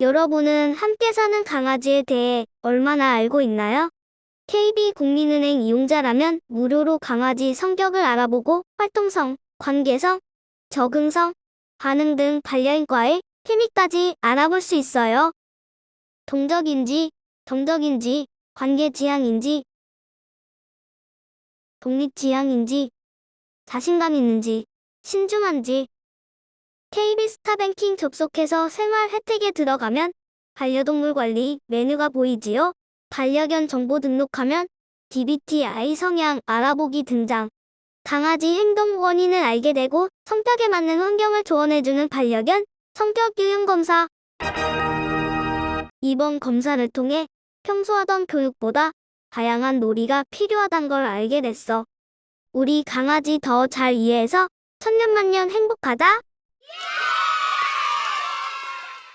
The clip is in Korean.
여러분은 함께 사는 강아지에 대해 얼마나 알고 있나요? KB국민은행 이용자라면 무료로 강아지 성격을 알아보고 활동성, 관계성, 적응성, 반응 등 반려인과의 케미까지 알아볼 수 있어요. 동적인지, 정적인지, 관계 지향인지, 독립 지향인지, 자신감 있는지, 신중한지. KB 스타뱅킹 접속해서 생활 혜택에 들어가면 반려동물 관리 메뉴가 보이지요. 반려견 정보 등록하면 DBTI 성향 알아보기 등장. 강아지 행동 원인을 알게 되고 성격에 맞는 환경을 조언해주는 반려견 성격 유형 검사. 이번 검사를 통해 평소 하던 교육보다 다양한 놀이가 필요하단 걸 알게 됐어. 우리 강아지 더 잘 이해해서 천년만년 행복하 Yeah!